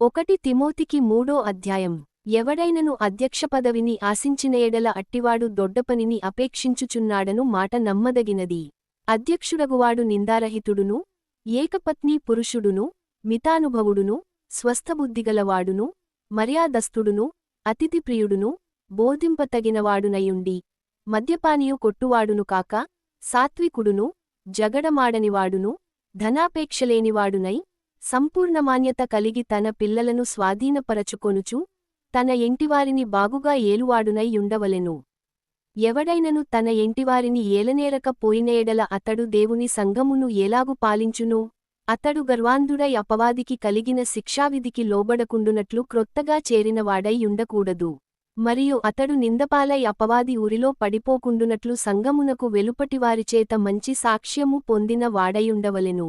ఒకటి తిమోతికి మూడో అధ్యాయం. ఎవడైనను అధ్యక్ష పదవిని ఆశించిన ఎడల అట్టివాడు దొడ్డపనిని అపేక్షించుచున్నాడను మాట నమ్మదగినది. అధ్యక్షుడగువాడు నిందారహితుడును ఏకపత్నీ పురుషుడును మితానుభవుడును స్వస్థబుద్ధిగలవాడును మర్యాదస్థుడును అతిథిప్రియుడును బోధింపతగినవాడునయుండి. మద్యపానీయు కొట్టువాడును కాక సాత్వికుడును జగడమాడనివాడును ధనాపేక్షలేనివాడునై సంపూర్ణమాన్యత కలిగి తన పిల్లలను స్వాధీనపరచుకొనుచు తన ఎంటివారిని బాగుగా ఏలువాడునై ఉండవలెను. ఎవడైనను తన ఎంటివారిని ఏలనేరక పోయినేయడల అతడు దేవుని సంఘమును ఏలాగు పాలించును? అతడు గర్వాంధుడై అపవాదికి కలిగిన శిక్షావిధికి లోబడకుండునట్లు క్రొత్తగా చేరినవాడైయుండకూడదు మరియు అతడు నిందపాలై అపవాది ఊరిలో పడిపోకుండునట్లు సంగమునకు వెలుపటివారిచేత మంచి సాక్ష్యము పొందిన వాడైయుండవలెను